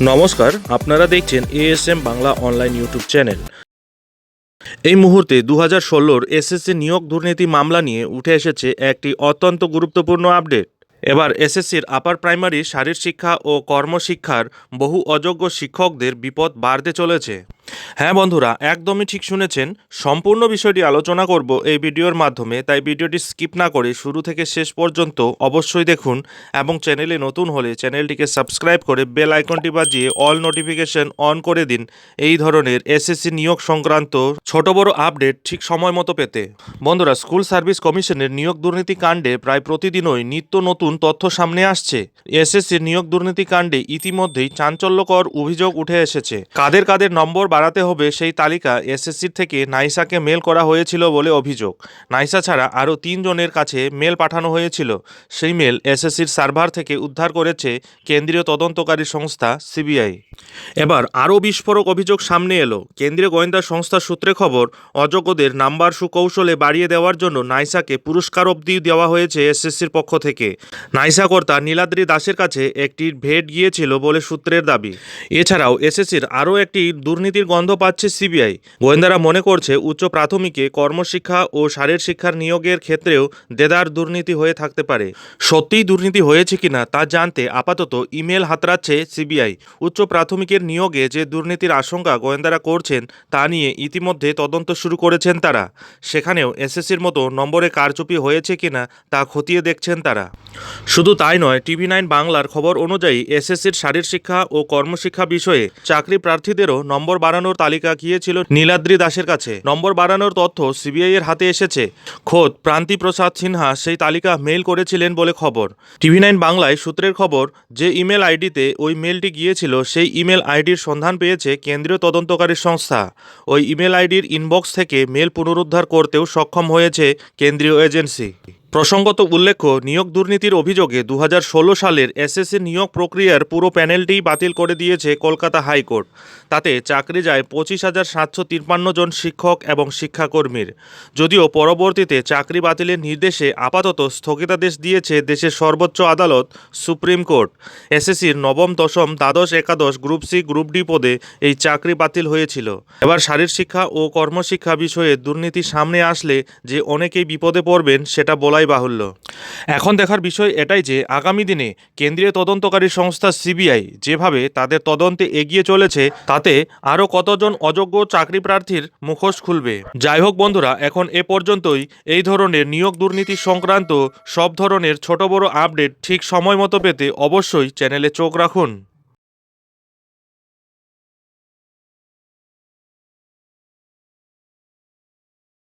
নমস্কার, আপনারা দেখছেন ASM Bangla online YouTube channel এই মুহূর্তে দু হাজার ষোলোর এসএসসি নিয়োগ দুর্নীতি মামলা নিয়ে উঠে এসেছে একটি অত্যন্ত গুরুত্বপূর্ণ আপডেট এবার এসএসসির আপার প্রাইমারি শারীর শিক্ষা ও কর্মশিক্ষার বহু অযোগ্য শিক্ষকদের বিপদ বাড়তে চলেছে। হ্যাঁ বন্ধুরা, একদমই ঠিক শুনেছেন। সম্পূর্ণ বিষয়টি আলোচনা করব এই ভিডিওর মাধ্যমে, তাই ভিডিওটি স্কিপ না করে শুরু থেকে শেষ পর্যন্ত অবশ্যই দেখুন এবং চ্যানেলে নতুন হলে চ্যানেলটিকে সাবস্ক্রাইব করে বেল আইকনটি বাজিয়ে অল নোটিফিকেশন অন করে দিন এই ধরনের এসএসসি নিয়োগ সংক্রান্ত ছোট বড় আপডেট ঠিক সময় মতো পেতে। বন্ধুরা, স্কুল সার্ভিস কমিশনের নিয়োগ দুর্নীতি কাণ্ডে প্রায় প্রতিদিনই নিত্য নতুন তথ্য সামনে আসছে। এসএসসির নিয়োগ দুর্নীতি কাণ্ডে ইতিমধ্যেই চাঞ্চল্যকর অভিযোগ উঠে এসেছে। কাদের কাদের নম্বর বাড়াতে হবে সেই তালিকা এসএসসির থেকে নাইসাকে মেল করা হয়েছিল বলে অভিযোগ। নাইসা ছাড়া আরও তিনজনের কাছে মেল পাঠানো হয়েছিল। সেই মেল এসএসসির সার্ভার থেকে উদ্ধার করেছে কেন্দ্রীয় তদন্তকারী সংস্থা সিবিআই এবার আরও বিস্ফোরক অভিযোগ সামনে এলো। কেন্দ্রীয় গোয়েন্দা সংস্থার সূত্রে খবর, অযোগ্যদের নাম্বার সুকৌশলে বাড়িয়ে দেওয়ার জন্য নাইসাকে পুরস্কার অবধি দেওয়া হয়েছে এসএসসির পক্ষ থেকে। নাইসা কর্তা নীলাদ্রি দাসের কাছে একটি ভেট গিয়েছিল বলে সূত্রের দাবি। এছাড়াও এসএসসির আরও একটি দুর্নীতির গন্ধ পাচ্ছে সিবিআই। গোয়েন্দারা মনে করছে উচ্চ প্রাথমিকে কর্মশিক্ষা ও শারীর শিক্ষার নিয়োগের ক্ষেত্রেও দেদার দুর্নীতি হয়ে থাকতে পারে। সত্যিই দুর্নীতি হয়েছে কিনা তা জানতে আপাতত ইমেল হাতরাচ্ছে সিবিআই। উচ্চ প্রাথমিকের নিয়োগে যে দুর্নীতির আশঙ্কা গোয়েন্দারা করছেন তা নিয়ে ইতিমধ্যে তদন্ত শুরু করেছেন তারা। সেখানেও এসএসসির মতো নম্বরে কারচুপি হয়েছে কিনা তা খতিয়ে দেখছেন তারা। শুধু তাই নয়, টিভি নাইন বাংলার খবর অনুযায়ী এসএসসির শারীর শিক্ষা ও কর্মশিক্ষা বিষয়ে চাকরি প্রার্থীদেরও নম্বর বাড়ানোর তালিকা গিয়েছিল নীলাদ্রি দাসের কাছে। নম্বর বাড়ানোর তথ্য সিবিআই এর হাতে এসেছে। খোদ প্রান্তি প্রসাদ সিনহা সেই তালিকা মেল করেছিলেন বলে খবর। টিভি নাইন বাংলায় সূত্রের খবর, যে ইমেল আইডিতে ওই মেলটি গিয়েছিল, সেই ইমেল আইডির সন্ধান পেয়েছে কেন্দ্রীয় তদন্তকারী সংস্থা। ওই ইমেল আইডির ইনবক্স থেকে মেল পুনরুদ্ধার করতেও সক্ষম হয়েছে কেন্দ্রীয় এজেন্সি। প্রসঙ্গত উল্লেখ্য, নিয়োগ দুর্নীতির অভিযোগে দু হাজার ষোলো সালের এসএসসি নিয়োগ প্রক্রিয়ার পুরো প্যানেলটিই বাতিল করে দিয়েছে কলকাতা হাইকোর্ট। তাতে চাকরি যায় পঁচিশ হাজার সাতশো তিপ্পান্ন জন শিক্ষক এবং শিক্ষাকর্মীর। যদিও পরবর্তীতে চাকরি বাতিলের নির্দেশে আপাতত স্থগিতাদেশ দিয়েছে দেশের সর্বোচ্চ আদালত, সুপ্রিম কোর্ট। এসএসসির নবম, দশম, দ্বাদশ, একাদশ, গ্রুপ সি, গ্রুপ ডি পদে এই চাকরি বাতিল হয়েছিল। এবার শারীর শিক্ষা ও কর্মশিক্ষা বিষয়ে দুর্নীতি সামনে আসলে যে অনেকেই বিপদে পড়বেন সেটা বলাই বাহুল্য। এখন দেখার বিষয় এটাই যে, আগামী দিনে কেন্দ্রীয় তদন্তকারী সংস্থা সিবিআই যেভাবে তাদের তদন্তে এগিয়ে চলেছে, তাতে আরও কতজন অযোগ্য চাকরি প্রার্থীর মুখোশ খুলবে। যাই হোক বন্ধুরা, এখন এ পর্যন্তই। এই ধরনের নিয়োগ দুর্নীতি সংক্রান্ত সব ধরনের ছোট বড় আপডেট ঠিক সময় মতো পেতে অবশ্যই চ্যানেলে চোখ রাখুন।